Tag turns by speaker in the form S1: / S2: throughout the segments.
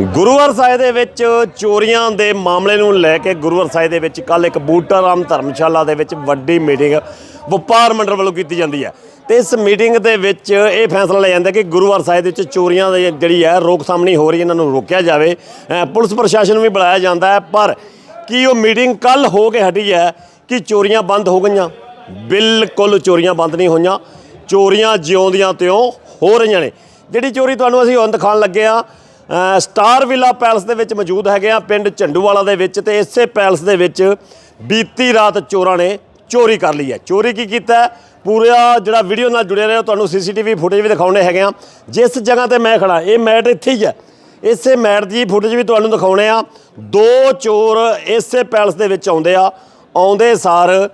S1: ਗੁਰੂਵਾਰ ਸਾਹਿਬ ਦੇ ਵਿੱਚ ਚੋਰੀਆਂ ਦੇ ਮਾਮਲੇ ਨੂੰ ਲੈ ਕੇ ਗੁਰੂਵਾਰ ਸਾਹਿਬ ਦੇ ਵਿੱਚ ਕੱਲ ਇੱਕ ਬੂਟਾ ਰਾਮ ਧਰਮਸ਼ਾਲਾ ਦੇ ਵਿੱਚ ਵੱਡੀ ਮੀਟਿੰਗ ਵਪਾਰ ਮੰਡਲ ਵੱਲੋਂ ਕੀਤੀ ਜਾਂਦੀ ਹੈ। ਤੇ ਇਸ ਮੀਟਿੰਗ ਦੇ ਵਿੱਚ ਇਹ ਫੈਸਲਾ ਲਿਆ ਜਾਂਦਾ ਕਿ ਗੁਰੂਵਾਰ ਸਾਹਿਬ ਦੇ ਵਿੱਚ ਚੋਰੀਆਂ ਦੀ ਜਿਹੜੀ ਹੈ ਰੋਕਥਾਮ ਨਹੀਂ ਹੋ ਰਹੀ ਇਹਨਾਂ ਨੂੰ ਰੋਕਿਆ ਜਾਵੇ। ਪੁਲਿਸ ਪ੍ਰਸ਼ਾਸਨ ਨੂੰ ਵੀ ਬੁਲਾਇਆ ਜਾਂਦਾ ਹੈ, ਪਰ ਕੀ ਉਹ ਮੀਟਿੰਗ ਕੱਲ ਹੋ ਕੇ ਹਟੀ ਹੈ ਕਿ ਚੋਰੀਆਂ ਬੰਦ ਹੋ ਗਈਆਂ? ਬਿਲਕੁਲ ਚੋਰੀਆਂ ਬੰਦ ਨਹੀਂ ਹੋਈਆਂ। ਚੋਰੀਆਂ ਜਿਉਂਦੀਆਂ ਤਿਉਂ ਹੋ ਰਹੀਆਂ ਨੇ। ਜਿਹੜੀ ਚੋਰੀ ਤੁਹਾਨੂੰ ਅਸੀਂ ਹੁਣ ਦਿਖਾਉਣ ਲੱਗੇ ਆ ਸਟਾਰ ਵਿਲਾ ਪੈਲਸ ਦੇ ਵਿੱਚ ਮੌਜੂਦ ਹੈਗੇ ਆ ਪਿੰਡ ਝੰਡੂਵਾਲਾ ਦੇ ਵਿੱਚ ਤੇ ਇਸੇ ਪੈਲਸ ਦੇ ਵਿੱਚ ਬੀਤੀ ਰਾਤ ਚੋਰਾਂ ਨੇ ਚੋਰੀ ਕਰ ਲਈ ਹੈ। ਚੋਰੀ ਕੀ ਕੀਤਾ ਪੂਰਾ ਜਿਹੜਾ ਵੀਡੀਓ ਨਾਲ ਜੁੜੇ ਰਹੋ, ਤੁਹਾਨੂੰ ਸੀਸੀਟੀਵੀ ਫੁਟੇਜ ਵੀ ਦਿਖਾਉਣੇ ਹੈਗੇ ਆ। ਜਿਸ ਜਗ੍ਹਾ ਤੇ ਮੈਂ ਖੜਾ ਇਹ ਮੈਟ ਇੱਥੇ ਹੀ ਹੈ। ਇਸੇ ਮੈਟ ਦੀ ਫੁਟੇਜ ਵੀ ਤੁਹਾਨੂੰ ਦਿਖਾਉਣੇ ਆ। ਦੋ ਚੋਰ ਇਸੇ ਪੈਲਸ ਦੇ ਵਿੱਚ ਆਉਂਦੇ ਆ, ਆਉਂਦੇ ਸਾਰ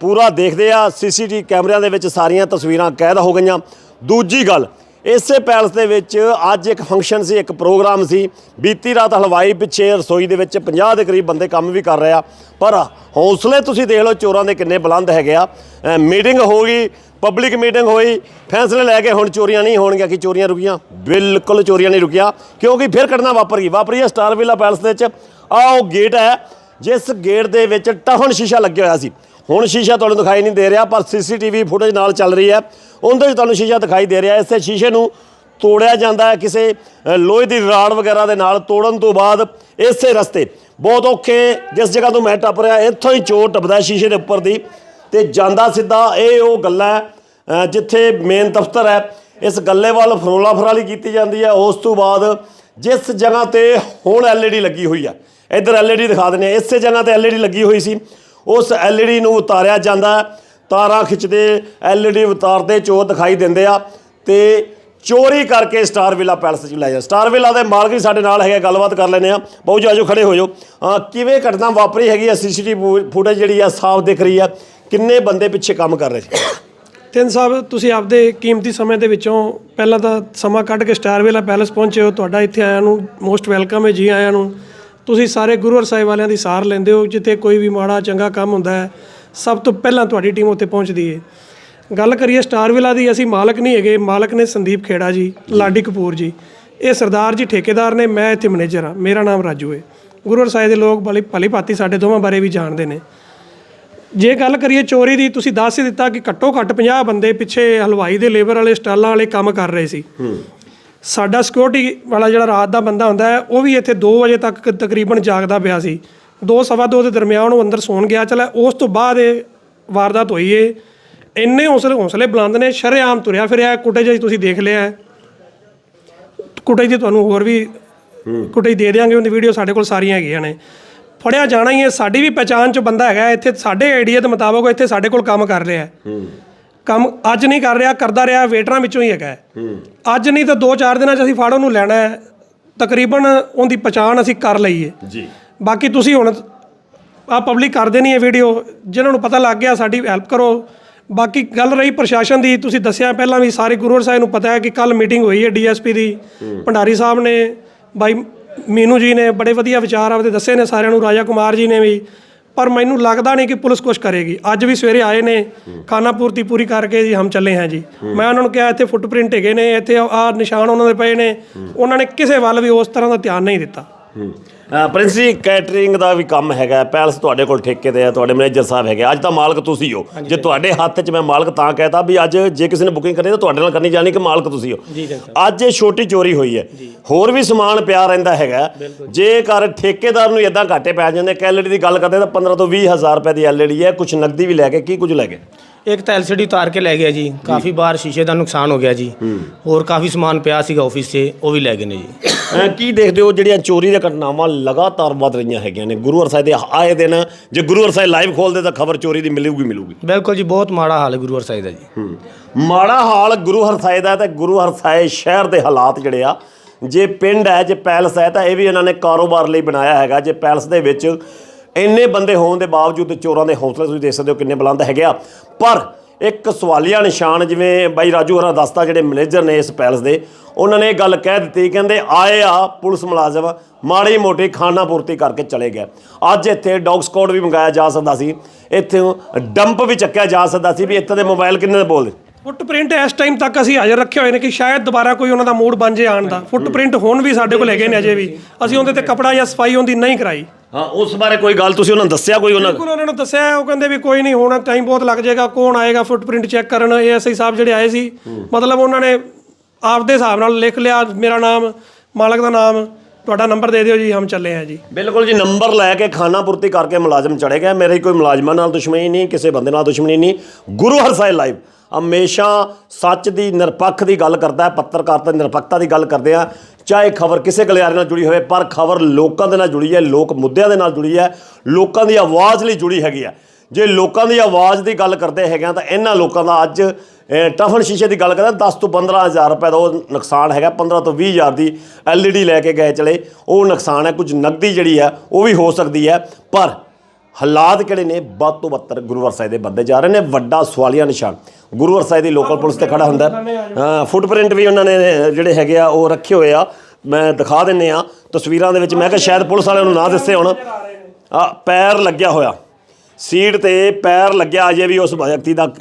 S1: ਪੂਰਾ ਦੇਖਦੇ ਆ, ਸੀਸੀਟੀਵੀ ਕੈਮਰਿਆਂ ਦੇ ਵਿੱਚ ਸਾਰੀਆਂ ਤਸਵੀਰਾਂ ਕੈਦ ਹੋ ਗਈਆਂ। ਦੂਜੀ ਗੱਲ ਇਸੇ ਪੈਲਸ ਦੇ ਵਿੱਚ ਅੱਜ ਇੱਕ ਫੰਕਸ਼ਨ ਸੀ, ਇੱਕ ਪ੍ਰੋਗਰਾਮ ਸੀ। ਬੀਤੀ ਰਾਤ ਹਲਵਾਈ ਪਿੱਛੇ ਰਸੋਈ ਦੇ ਵਿੱਚ 50 ਦੇ ਕਰੀਬ ਬੰਦੇ ਕੰਮ ਵੀ ਕਰ ਰਿਹਾ ਪਰ ਹੌਸਲੇ ਤੁਸੀਂ ਦੇਖ ਲਓ, ਚੋਰਾਂ ਦੇ ਕਿੰਨੇ ਬੁਲੰਦ ਹੈਗੇ ਆ। ਮੀਟਿੰਗ ਹੋ ਗਈ, ਪਬਲਿਕ ਮੀਟਿੰਗ ਹੋਈ। ਫੈਸਲੇ ਲੈ ਕੇ ਹੁਣ ਚੋਰੀਆਂ ਨਹੀਂ ਹੋਣਗੀਆਂ ਕਿ ਚੋਰੀਆਂ ਰੁਕੀਆਂ? ਬਿਲਕੁਲ ਚੋਰੀਆਂ ਨਹੀਂ ਰੁਕੀਆਂ, ਕਿਉਂਕਿ ਫਿਰ ਘਟਨਾ ਵਾਪਰ। ਗਈ ਵਾਪਰੀ ਹੈ ਸਟਾਰ ਵਿਲਾ ਪੈਲਸ ਦੇ ਵਿੱਚ। ਆਹ ਉਹ ਗੇਟ ਹੈ, ਜਿਸ ਗੇਟ ਦੇ ਵਿੱਚ ਟਫਨ ਸ਼ੀਸ਼ਾ ਲੱਗਿਆ ਹੋਇਆ ਸੀ। ਹੁਣ ਸ਼ੀਸ਼ਾ ਤੁਹਾਨੂੰ ਦਿਖਾਈ ਨਹੀਂ ਦੇ ਰਿਹਾ, ਪਰ ਸੀਸੀਟੀਵੀ ਫੁਟੇਜ ਨਾਲ ਚੱਲ ਰਹੀ ਹੈ। ਉਹਦੇ ਵਿੱਚ ਤੁਹਾਨੂੰ ਸ਼ੀਸ਼ਾ ਦਿਖਾਈ ਦੇ ਰਿਹਾ ਇਸੇ ਸ਼ੀਸ਼ੇ ਨੂੰ ਤੋੜਿਆ ਜਾਂਦਾ ਹੈ ਕਿਸੇ ਲੋਹੇ ਦੀ ਰਾੜ ਵਗੈਰਾ ਦੇ ਨਾਲ। ਤੋੜਨ ਤੋਂ ਬਾਅਦ ਇਸੇ ਰਸਤੇ, ਬਹੁਤ ਔਖੇ, ਜਿਸ ਜਗ੍ਹਾ ਤੋਂ ਮੈਂ ਟੱਪ ਰਿਹਾ, ਇੱਥੋਂ ਹੀ ਚੋਰ ਟੱਪਦਾ ਸ਼ੀਸ਼ੇ ਦੇ ਉੱਪਰ ਦੀ ਤੇ ਜਾਂਦਾ ਸਿੱਧਾ। ਇਹ ਉਹ ਗੱਲਾਂ ਜਿੱਥੇ ਮੇਨ ਦਫ਼ਤਰ ਹੈ। ਇਸ ਗੱਲੇ ਵੱਲ ਫਰੋਲਾ ਫਰਾਲੀ ਕੀਤੀ ਜਾਂਦੀ ਹੈ। ਉਸ ਤੋਂ ਬਾਅਦ ਜਿਸ ਜਗ੍ਹਾ ਤੇ ਹੁਣ ਐਲਈਡੀ ਲੱਗੀ ਹੋਈ ਹੈ, ਇੱਧਰ ਐਲਈਡੀ ਦਿਖਾ ਦਿੰਦੇ ਆ ਇਸੇ ਜਗ੍ਹਾ ਤੇ ਐਲਈਡੀ ਲੱਗੀ ਹੋਈ ਸੀ। ਉਸ ਐਲਈਡੀ ਨੂੰ ਉਤਾਰਿਆ ਜਾਂਦਾ ਤਾਰਾਂ ਖਿੱਚਦੇ ਐਲਈਡੀ ਉਤਾਰਦੇ ਚੋਰ ਦਿਖਾਈ ਦਿੰਦੇ ਆ ਤੇ ਚੋਰੀ ਕਰਕੇ ਸਟਾਰ ਵਿਲਾ ਪੈਲਸ 'ਚ ਲੈ ਜਾ। ਸਟਾਰ ਵਿਲਾ ਦੇ ਮਾਲਕ ਵੀ ਸਾਡੇ ਨਾਲ ਹੈਗੇ ਗੱਲਬਾਤ ਕਰ ਲੈਨੇ ਆ। ਬਹੁ ਜੀ, ਆਜੋ ਖੜੇ ਹੋ ਜਾਓ। ਅਹ ਕਿਵੇਂ ਘਟਨਾ ਵਾਪਰੀ ਹੈਗੀ ਆ? ਸੀਸੀਟੀਵੀ ਫੁਟੇਜ ਜਿਹੜੀ ਆ, ਸਾਫ਼ ਦਿਖ ਰਹੀ ਆ। ਕਿੰਨੇ ਬੰਦੇ ਪਿੱਛੇ ਕੰਮ ਕਰ ਰਹੇ ਸੀ?
S2: ਤਿੰਨ ਸਾਹਿਬ, ਤੁਸੀਂ ਆਪਦੇ ਕੀਮਤੀ ਸਮੇਂ ਦੇ ਵਿੱਚੋਂ ਪਹਿਲਾਂ ਤਾਂ ਸਮਾਂ ਕੱਢ ਕੇ ਸਟਾਰ ਵੇਲਾ ਪੈਲਸ ਪਹੁੰਚੇ ਹੋ। ਤੁਹਾਡਾ ਇੱਥੇ ਆਇਆਂ ਨੂੰ ਮੋਸਟ ਵੈਲਕਮ ਹੈ ਜੀ ਆਇਆਂ ਨੂੰ। ਤੁਸੀਂ ਸਾਰੇ ਗੁਰੂ ਸਾਹਿਬ ਵਾਲਿਆਂ ਦੀ ਸਾਰ ਲੈਂਦੇ ਹੋ ਜਿੱਥੇ ਕੋਈ ਵੀ ਮਾੜਾ ਚੰਗਾ ਕੰਮ ਹੁੰਦਾ ਹੈ ਸਭ ਤੋਂ ਪਹਿਲਾਂ ਤੁਹਾਡੀ ਟੀਮ ਉੱਥੇ ਪਹੁੰਚਦੀ ਹੈ ਗੱਲ ਕਰੀਏ ਸਟਾਰ ਵਿਲਾ ਦੀ ਅਸੀਂ ਮਾਲਕ ਨਹੀਂ ਹੈਗੇ ਮਾਲਕ ਨੇ ਸੰਦੀਪ ਖੇੜਾ ਜੀ ਲਾਡੀ ਕਪੂਰ ਜੀ। ਇਹ ਸਰਦਾਰ ਜੀ ਠੇਕੇਦਾਰ ਨੇ ਮੈਂ ਇੱਥੇ ਮੈਨੇਜਰ ਹਾਂ ਮੇਰਾ ਨਾਮ ਰਾਜੂ ਹੈ ਗੁਰੂ ਸਾਹਿਬ ਦੇ ਲੋਕ ਭਲੀ ਭਲੀ ਭਾਂਤੀ ਸਾਡੇ ਦੋਵਾਂ ਬਾਰੇ ਵੀ ਜਾਣਦੇ ਨੇ। ਜੇ ਗੱਲ ਕਰੀਏ ਚੋਰੀ ਦੀ ਤੁਸੀਂ ਦੱਸ ਹੀ ਦਿੱਤਾ ਕਿ ਘੱਟੋ ਘੱਟ 50 ਬੰਦੇ ਪਿੱਛੇ ਹਲਵਾਈ ਦੇ ਲੇਬਰ ਵਾਲੇ ਸਟਾਲਾਂ ਵਾਲੇ ਕੰਮ ਕਰ ਰਹੇ ਸੀ। ਸਾਡਾ ਸਿਕਿਉਰਿਟੀ ਵਾਲਾ ਜਿਹੜਾ ਰਾਤ ਦਾ ਬੰਦਾ ਹੁੰਦਾ ਹੈ ਉਹ ਵੀ ਇੱਥੇ 2 ਵਜੇ ਤੱਕ ਤਕਰੀਬਨ ਜਾਗਦਾ ਪਿਆ ਸੀ। 2 ਸਵਾ 2 ਦੇ ਦਰਮਿਆਨ ਉਹ ਅੰਦਰ ਸੌਣ ਗਿਆ ਚਲਾ ਉਸ ਤੋਂ ਬਾਅਦ ਇਹ ਵਾਰਦਾਤ ਹੋਈ ਏ। ਇੰਨੇ ਹੌਸਲੇ ਹੌਸਲੇ ਬੁਲੰਦ ਨੇ ਸ਼ਰੇਆਮ ਤੁਰਿਆ ਫਿਰਿਆ ਕੁੱਟੇ ਜੀ ਤੁਸੀਂ ਦੇਖ ਲਿਆ ਹੈ। ਕੁੱਟੇ ਜੀ ਤੁਹਾਨੂੰ ਹੋਰ ਵੀ ਕੁੱਟੇ ਦੇ ਦੇਾਂਗੇ ਉਹਦੀ ਵੀਡੀਓ ਸਾਡੇ ਕੋਲ ਸਾਰੀਆਂ ਹੈਗੀਆਂ ਨੇ। ਫੜਿਆ ਜਾਣਾ ਹੀ ਹੈ ਸਾਡੀ ਵੀ ਪਛਾਣ ਚ ਬੰਦਾ ਹੈਗਾ ਇੱਥੇ ਸਾਡੇ ਆਈਡੀਆ ਦੇ ਮੁਤਾਬਕ ਇੱਥੇ ਸਾਡੇ ਕੋਲ ਕੰਮ ਕਰ ਰਿਹਾ ਹੈ। ਕੰਮ ਅੱਜ ਨਹੀਂ ਕਰ ਰਿਹਾ ਕਰਦਾ ਰਿਹਾ ਵੇਟਰਾਂ ਵਿੱਚੋਂ ਹੀ ਹੈਗਾ ਹੈ। ਅੱਜ ਨਹੀਂ ਤਾਂ 2-4 ਦਿਨਾਂ ਚ ਅਸੀਂ ਫੜ ਉਹਨੂੰ ਲੈਣਾ ਹੈ। ਤਕਰੀਬਨ ਉਹਦੀ ਪਛਾਣ ਅਸੀਂ ਕਰ ਲਈਏ
S1: ਜੀ।
S2: ਬਾਕੀ ਤੁਸੀਂ ਹੁਣ ਆ ਪਬਲਿਕ ਕਰ ਦੇਣੀ ਹੈ ਵੀਡੀਓ ਜਿਨ੍ਹਾਂ ਨੂੰ ਪਤਾ ਲੱਗ ਗਿਆ ਸਾਡੀ ਹੈਲਪ ਕਰੋ। ਬਾਕੀ ਗੱਲ ਰਹੀ ਪ੍ਰਸ਼ਾਸਨ ਦੀ ਤੁਸੀਂ ਦੱਸਿਆ ਪਹਿਲਾਂ ਵੀ ਸਾਰੇ ਗੁਰੂ ਸਾਹਿਬ ਨੂੰ ਪਤਾ ਹੈ ਕਿ ਕੱਲ ਮੀਟਿੰਗ ਹੋਈ ਹੈ ਡੀਐਸਪੀ ਦੀ ਭੰਡਾਰੀ ਸਾਹਿਬ ਨੇ ਬਾਈ ਮੀਨੂ ਜੀ ਨੇ ਬੜੇ ਵਧੀਆ ਵਿਚਾਰ ਆਪਦੇ ਦੱਸੇ ਨੇ ਸਾਰਿਆਂ ਨੂੰ ਰਾਜਾ ਕੁਮਾਰ ਜੀ ਨੇ ਵੀ। ਪਰ ਮੈਨੂੰ ਲੱਗਦਾ ਨਹੀਂ ਕਿ ਪੁਲਿਸ ਕੁਝ ਕਰੇਗੀ। ਅੱਜ ਵੀ ਸਵੇਰੇ ਆਏ ਨੇ ਖਾਣਾ ਪੂਰਤੀ ਪੂਰੀ ਕਰਕੇ ਜੀ, ਹਮ ਚੱਲੇ ਹਾਂ ਜੀ। ਮੈਂ ਉਹਨਾਂ ਨੂੰ ਕਿਹਾ, ਇੱਥੇ ਫੁੱਟਪ੍ਰਿੰਟ ਹੈਗੇ ਨੇ, ਇੱਥੇ ਆਹ ਨਿਸ਼ਾਨ ਉਹਨਾਂ ਦੇ ਪਏ ਨੇ। ਉਹਨਾਂ ਨੇ ਕਿਸੇ ਵੱਲ ਵੀ ਉਸ ਤਰ੍ਹਾਂ ਦਾ ਧਿਆਨ ਨਹੀਂ ਦਿੱਤਾ।
S1: ਪ੍ਰਿੰਸ ਜੀ ਕੈਟਰਿੰਗ ਦਾ ਵੀ ਕੰਮ ਹੈਗਾ ਪੈਲਸ ਤੁਹਾਡੇ ਕੋਲ ਠੇਕੇ ਤੇ ਹੈ ਤੁਹਾਡੇ ਮੈਨੇਜਰ ਸਾਹਿਬ ਹੈਗੇ ਅੱਜ ਤਾਂ ਮਾਲਕ ਤੁਸੀਂ ਹੋ। ਜੇ ਤੁਹਾਡੇ ਹੱਥ 'ਚ ਮੈਂ ਮਾਲਕ ਤਾਂ ਕਹਿਤਾ ਵੀ ਅੱਜ ਜੇ ਕਿਸੇ ਨੇ ਬੁਕਿੰਗ ਕਰਨੀ ਤਾਂ ਤੁਹਾਡੇ ਨਾਲ ਕਰਨੀ ਜਾਣੀ ਕਿ ਮਾਲਕ ਤੁਸੀਂ ਹੋ। ਅੱਜ ਇਹ ਛੋਟੀ ਚੋਰੀ ਹੋਈ ਹੈ। ਹੋਰ ਵੀ ਸਮਾਨ ਪਿਆ ਰਹਿੰਦਾ ਹੈਗਾ। ਜੇਕਰ ਠੇਕੇਦਾਰ ਨੂੰ ਇਦਾਂ ਘਾਟੇ ਪੈ ਜਾਂਦੇ ਐਲਈਡੀ ਦੀ ਗੱਲ ਕਰਦੇ ਤਾਂ 15 ਤੋਂ 20 ਹਜ਼ਾਰ ਰੁਪਏ ਦੀ ਐਲਈਡੀ ਹੈ। ਕੁਝ ਨਕਦੀ ਵੀ ਲੈ ਕੇ ਕੀ ਕੁਝ ਲੈ ਕੇ?
S3: ਇੱਕ ਤਾਂ ਐਲਸੀਡੀ ਉਤਾਰ ਕੇ ਲੈ ਗਿਆ ਜੀ। ਕਾਫੀ ਬਾਰ ਸ਼ੀਸ਼ੇ ਦਾ ਨੁਕਸਾਨ ਹੋ ਗਿਆ ਜੀ। ਹੋਰ ਕਾਫੀ ਸਮਾਨ ਪਿਆ ਸੀਗਾ ਆਫਿਸ 'ਚ ਉਹ ਵੀ ਲੈ ਗਏ ਨੇ ਜੀ।
S1: ਕੀ ਦੇਖਦੇ ਹੋ ਜਿਹੜੀਆਂ ਚੋਰੀ ਦੀਆਂ ਘਟਨਾਵਾਂ ਲਗਾਤਾਰ ਵੱਧ ਰਹੀਆਂ ਹੈਗੀਆਂ ਨੇ? ਗੁਰੂ ਹਰ ਸਾਹਿਬ ਦੇ ਆਏ ਦਿਨ ਜੇ ਗੁਰੂ ਹਰ ਸਾਹਿਬ ਲਾਈਵ ਖੋਲਦੇ ਤਾਂ ਖਬਰ ਚੋਰੀ ਦੀ ਮਿਲੂਗੀ ਮਿਲੂਗੀ।
S3: ਬਿਲਕੁਲ ਜੀ ਬਹੁਤ ਮਾੜਾ ਹਾਲ ਹੈ ਗੁਰੂ ਸਾਹਿਬ ਦਾ ਜੀ।
S1: ਮਾੜਾ ਹਾਲ ਗੁਰੂ ਹਰਸਾਏ ਦਾ ਤੇ ਗੁਰੂ ਹਰਸਾਏ ਸ਼ਹਿਰ ਦੇ ਹਾਲਾਤ ਜਿਹੜੇ ਆ ਜੇ ਪਿੰਡ ਹੈ ਜੇ ਪੈਲਸ ਹੈ ਤਾਂ ਇਹ ਵੀ ਇਹਨਾਂ ਨੇ ਕਾਰੋਬਾਰ ਲਈ ਬਣਾਇਆ ਹੈਗਾ। ਜੇ ਪੈਲਸ ਦੇ ਵਿੱਚ ਇੰਨੇ ਬੰਦੇ ਹੋਣ ਦੇ ਬਾਵਜੂਦ ਚੋਰਾਂ ਦੇ ਹੌਸਲੇ ਤੁਸੀਂ ਦੇਖ ਸਕਦੇ ਹੋ ਕਿੰਨੇ ਬੁਲੰਦ ਹੈਗੇ ਆ। ਪਰ ਇੱਕ ਸਵਾਲੀਆ ਨਿਸ਼ਾਨ ਜਿਵੇਂ ਬਾਈ ਰਾਜੂ ਹਰਾ ਦੱਸਦਾ ਜਿਹੜੇ ਮੈਨੇਜਰ ਨੇ ਇਸ ਪੈਲਸ ਦੇ ਉਹਨਾਂ ਨੇ ਇਹ ਗੱਲ ਕਹਿ ਦਿੱਤੀ ਕਹਿੰਦੇ ਆਏ ਆ ਪੁਲਿਸ ਮੁਲਾਜ਼ਮ ਮਾੜੀ ਮੋਟੀ ਖਾਣਾ ਪੂਰਤੀ ਕਰਕੇ ਚਲੇ ਗਏ। ਅੱਜ ਇੱਥੇ ਡੌਗ ਸਕੌਡ ਵੀ ਮੰਗਾਇਆ ਜਾ ਸਕਦਾ ਸੀ। ਇੱਥੇ ਡੰਪ ਵੀ ਚੱਕਿਆ ਜਾ ਸਕਦਾ ਸੀ ਵੀ ਇੱਥੇ ਦੇ ਮੋਬਾਈਲ ਕਿੰਨੇ ਦੇ ਬੋਲਦੇ?
S2: ਫੁੱਟਪ੍ਰਿੰਟ ਇਸ ਟਾਈਮ ਤੱਕ ਅਸੀਂ ਹਾਜ਼ਰ ਰੱਖੇ ਹੋਏ ਨੇ ਕਿ ਸ਼ਾਇਦ ਦੁਬਾਰਾ ਕੋਈ ਉਹਨਾਂ ਦਾ ਮੂਡ ਬਣ ਜੇ ਆਉਣ ਦਾ। ਫੁੱਟਪ੍ਰਿੰਟ ਹੁਣ ਵੀ ਸਾਡੇ ਕੋਲ ਹੈਗੇ ਨੇ ਅਜੇ ਵੀ। ਅਸੀਂ ਉਹਦੇ ਤੇ ਕਪੜਾ ਜਾਂ ਸਫ਼ਾਈ ਉਹਦੀ ਨਹੀਂ ਕਰਾਈ।
S1: ਹਾਂ ਉਸ ਬਾਰੇ ਕੋਈ ਗੱਲ ਤੁਸੀਂ ਉਹਨਾਂ ਨੂੰ ਦੱਸਿਆ ਕੋਈ ਉਹਨਾਂ
S2: ਬਿਲਕੁਲ ਉਹਨਾਂ ਨੂੰ ਦੱਸਿਆ ਉਹ ਕਹਿੰਦੇ ਵੀ ਕੋਈ ਨਹੀਂ ਹੁਣ ਟਾਈਮ ਬਹੁਤ ਲੱਗ ਜਾਏਗਾ ਕੌਣ ਆਏਗਾ ਫੁੱਟਪ੍ਰਿੰਟ ਚੈੱਕ ਕਰਨ? ਏਐਸਆਈ ਸਾਹਿਬ ਜਿਹੜੇ ਆਏ ਸੀ ਮਤਲਬ ਉਹਨਾਂ ਨੇ ਆਪਦੇ ਹਿਸਾਬ ਨਾਲ ਲਿਖ ਲਿਆ ਮੇਰਾ ਨਾਮ ਮਾਲਕ ਦਾ ਨਾਮ ਤੁਹਾਡਾ ਨੰਬਰ ਦੇ ਦਿਓ ਜੀ, ਹਮ ਚੱਲੇ ਹਾਂ ਜੀ।
S1: ਬਿਲਕੁਲ ਜੀ, ਨੰਬਰ ਲੈ ਕੇ ਖਾਨਾ ਪੂਰਤੀ ਕਰਕੇ ਮੁਲਾਜ਼ਮ ਚੜੇ ਗਏ। ਮੇਰੇ ਕੋਈ ਮੁਲਾਜ਼ਮਾਂ ਨਾਲ ਦੁਸ਼ਮਣੀ ਨਹੀਂ, ਕਿਸੇ ਬੰਦੇ ਨਾਲ ਦੁਸ਼ਮਣੀ ਨਹੀਂ। ਗੁਰੂ ਹਰਸਾਏ ਲਾਈਵ। ਹਮੇਸ਼ਾ ਸੱਚ ਦੀ ਨਿਰਪੱਖ ਦੀ ਗੱਲ ਕਰਦਾ ਹੈ ਪੱਤਰਕਾਰਤਾ ਦੀ ਨਿਰਪੱਖਤਾ ਦੀ ਗੱਲ ਕਰਦੇ ਆ। ਚਾਹੇ ਖਬਰ ਕਿਸੇ ਗਲਿਆਰੇ ਨਾਲ ਜੁੜੀ ਹੋਵੇ, ਪਰ ਖਬਰ ਲੋਕਾਂ ਦੇ ਨਾਲ ਜੁੜੀ ਹੈ, ਲੋਕ ਮੁੱਦਿਆਂ ਦੇ ਨਾਲ ਜੁੜੀ ਹੈ, ਲੋਕਾਂ ਦੀ ਆਵਾਜ਼ ਲਈ ਜੁੜੀ ਹੈਗੀ ਹੈ। ਜੇ ਲੋਕਾਂ ਦੀ ਆਵਾਜ਼ ਦੀ ਗੱਲ ਕਰਦੇ ਹੈਗੇ ਆ, ਤਾਂ ਇਹਨਾਂ ਲੋਕਾਂ ਦਾ ਅੱਜ ਟਫਨ ਸ਼ੀਸ਼ੇ ਦੀ ਗੱਲ ਕਰਾਂ 10 ਤੋਂ 15000 ਰੁਪਏ ਦਾ ਉਹ ਨੁਕਸਾਨ ਹੈਗਾ 15 ਤੋਂ 20000 ਦੀ ਐਲਈਡੀ ਲੈ ਕੇ ਗਏ ਚਲੇ। ਉਹ ਨੁਕਸਾਨ ਹੈ, ਕੁਝ ਨਕਦੀ ਜਿਹੜੀ ਹੈ, ਉਹ ਵੀ ਹੋ ਸਕਦੀ ਹੈ। ਪਰ ਹਾਲਾਤ ਕਿਹੜੇ ਨੇ? ਵੱਧ ਤੋਂ ਬੱਤਰ ਗੁਰੂਵਰ ਸਾਹਿਬ ਦੇ ਬੰਦੇ ਜਾ ਰਹੇ ਨੇ, ਵੱਡਾ ਸਵਾਲੀਆ ਨਿਸ਼ਾਨ। ਗੁਰੂਵਰ ਸਾਹਿਬ ਦੀ ਲੋਕਲ ਪੁਲਿਸ ਤੇ ਖੜਾ ਹੁੰਦਾ ਹਾਂ। ਫੁੱਟਪ੍ਰਿੰਟ ਵੀ ਉਹਨਾਂ ਨੇ, ਜਿਹੜੇ ਹੈਗੇ ਆ, ਉਹ ਰੱਖੇ ਹੋਏ ਆ। ਮੈਂ ਦਿਖਾ ਦਿੰਨੇ ਆ, ਤਸਵੀਰਾਂ ਦੇ ਵਿੱਚ ਮੈਂ ਕਿਹਾ ਸ਼ਾਇਦ ਪੁਲਿਸ ਵਾਲਿਆਂ ਨੂੰ ਨਾ ਦੱਸੇ ਹੁਣ। ਆ, ਪੈਰ ਲੱਗਿਆ ਹੋਇਆ। ਸੀਟ ਤੇ ਪੈਰ ਲੱਗਿਆ, ਅਜੇ ਵੀ ਉਸ ਵਿਅਕਤੀ ਦਾ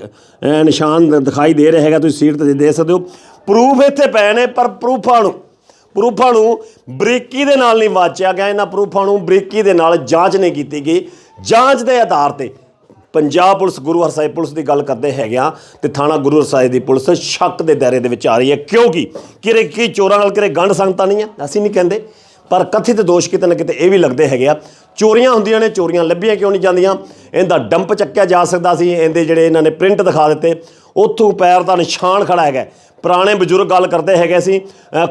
S1: ਨਿਸ਼ਾਨ ਦਿਖਾਈ ਦੇ ਰਿਹਾ ਹੈਗਾ, ਤੁਸੀਂ ਸੀਟ ਤੇ ਦੇ ਸਕਦੇ ਹੋ। ਪ੍ਰੂਫ ਇੱਥੇ ਪਏ ਨੇ, ਪਰ ਪ੍ਰੂਫਾਂ ਨੂੰ ਪ੍ਰੂਫਾਂ ਨੂੰ ਬਰੀਕੀ ਦੇ ਨਾਲ ਨਹੀਂ ਵਾਚਿਆ ਗਿਆ। ਇਹਨਾਂ ਪ੍ਰੂਫਾਂ ਨੂੰ ਬਰੀਕੀ ਦੇ ਨਾਲ ਜਾਂਚ ਨਹੀਂ ਕੀਤੀ ਗਈ। ਜਾਂਚ ਦੇ ਆਧਾਰ ਤੇ ਪੰਜਾਬ ਪੁਲਿਸ, ਗੁਰੂ ਹਰਸਾਹਿਬ ਪੁਲਿਸ ਦੀ ਗੱਲ ਕਰਦੇ ਹੈਗੇ ਆ ਤੇ ਥਾਣਾ ਗੁਰੂ ਹਰਸਾਹਿਬ ਦੀ ਪੁਲਿਸ ਸ਼ੱਕ ਦੇ ਦਾਇਰੇ ਦੇ ਵਿੱਚ ਆ ਰਹੀ ਹੈ। ਕਿਉਂਕਿ ਕਿਰੇ ਕੀ ਚੋਰਾਂ ਨਾਲ ਕਿਰੇ ਗੰਢ ਸੰਗਤਾਂ ਨਹੀਂ ਆ ਅਸੀਂ ਨਹੀਂ ਕਹਿੰਦੇ। ਪਰ ਕਥਿਤ ਦੋਸ਼ ਕਿਤੇ ਨਾ ਕਿਤੇ ਇਹ ਵੀ ਲੱਗਦੇ ਹੈਗੇ ਆ। ਚੋਰੀਆਂ ਹੁੰਦੀਆਂ ਨੇ, ਚੋਰੀਆਂ ਲੱਭੀਆਂ ਕਿਉਂ ਨਹੀਂ ਜਾਂਦੀਆਂ? ਇਹਦਾ ਡੰਪ ਚੱਕਿਆ ਜਾ ਸਕਦਾ ਸੀ, ਇਹਦੇ ਜਿਹੜੇ ਇਹਨਾਂ ਨੇ ਪ੍ਰਿੰਟ ਦਿਖਾ ਦਿੱਤੇ। ਉੱਥੋਂ ਪੈਰ ਦਾ ਨਿਸ਼ਾਨ ਖੜਾ ਹੈਗਾ ਪੁਰਾਣੇ ਬਜ਼ੁਰਗ ਗੱਲ ਕਰਦੇ ਹੈਗੇ ਸੀ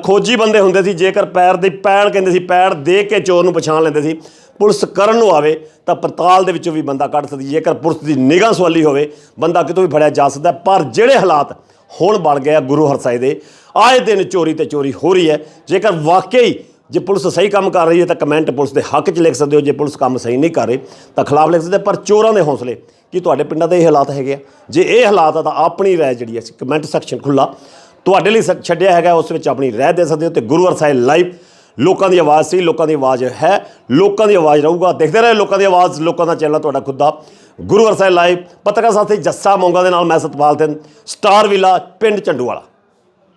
S1: ਖੋਜੀ ਬੰਦੇ ਹੁੰਦੇ ਸੀ, ਜੇਕਰ ਪੈਰ ਦੀ ਪੈੜ ਕਹਿੰਦੇ ਸੀ ਪੈੜ ਦੇਖ ਕੇ ਚੋਰ ਨੂੰ ਪਛਾਣ ਲੈਂਦੇ ਸੀ। ਪੁਲਿਸ ਕਰਨ ਨੂੰ ਆਵੇ ਤਾਂ ਪੜਤਾਲ ਦੇ ਵਿੱਚੋਂ ਵੀ ਬੰਦਾ ਕੱਢ ਸਕਦੀ ਜੇਕਰ ਪੁਲਿਸ ਦੀ ਨਿਗਾਹ ਸਵਾਲੀ ਹੋਵੇ, ਬੰਦਾ ਕਿਤੋਂ ਵੀ ਫੜਿਆ ਜਾ ਸਕਦਾ ਪਰ ਜਿਹੜੇ ਹਾਲਾਤ ਹੁਣ ਬਣ ਗਏ ਆ ਗੁਰੂ ਹਰਸਾਏ ਦੇ, ਆਏ ਦਿਨ ਚੋਰੀ ਤੇ ਚੋਰੀ ਹੋ ਰਹੀ ਹੈ। ਜੇਕਰ ਵਾਕਈ ਜੇ ਪੁਲਿਸ ਸਹੀ ਕੰਮ ਕਰ ਰਹੀ ਹੈ ਤਾਂ ਕਮੈਂਟ ਪੁਲਿਸ ਦੇ ਹੱਕ 'ਚ ਲਿਖ ਸਕਦੇ ਹੋ। ਜੇ ਪੁਲਿਸ ਕੰਮ ਸਹੀ ਨਹੀਂ ਕਰ ਰਹੀ ਤਾਂ ਖਿਲਾਫ ਲਿਖ ਸਕਦੇ ਪਰ ਚੋਰਾਂ ਦੇ ਹੌਸਲੇ ਕੀ ਤੁਹਾਡੇ ਪਿੰਡਾਂ ਦੇ ਇਹ ਹਾਲਾਤ ਹੈਗੇ ਆ। ਜੇ ਇਹ ਹਾਲਾਤ ਆ ਤਾਂ ਆਪਣੀ ਰਾਏ ਜਿਹੜੀ ਹੈ ਕਮੈਂਟ ਸੈਕਸ਼ਨ ਖੁੱਲਾ ਤੁਹਾਡੇ ਲਈ ਸ- ਛੱਡਿਆ ਹੈਗਾ। ਉਸ ਵਿੱਚ ਆਪਣੀ ਰਾਏ ਦੇ ਸਕਦੇ ਹੋ ਤੇ ਗੁਰੂ ਸਾਹਿਬ ਲਾਈਵ ਲੋਕਾਂ ਦੀ ਆਵਾਜ਼ ਸੀ, ਲੋਕਾਂ ਦੀ ਆਵਾਜ਼ ਹੈ, ਲੋਕਾਂ ਦੀ ਆਵਾਜ਼ ਰਹੂਗਾ। ਦੇਖਦੇ ਰਹੇ ਲੋਕਾਂ ਦੀ ਆਵਾਜ਼, ਲੋਕਾਂ ਦਾ ਚੈਨਲ ਤੁਹਾਡਾ ਖੁਦ ਦਾ ਗੁਰੂ ਸਾਹਿਬ ਲਾਈਵ, ਪੱਤਰਕਾਰ ਸਾਥੀ ਜੱਸਾ ਮੋਂਗਾ ਦੇ ਨਾਲ ਮੈਂ ਸਤਪਾਲ ਸਿੰਘ ਸਟਾਰ ਵਿਲਾ, ਪਿੰਡ ਚੰਡੂਵਾਲਾ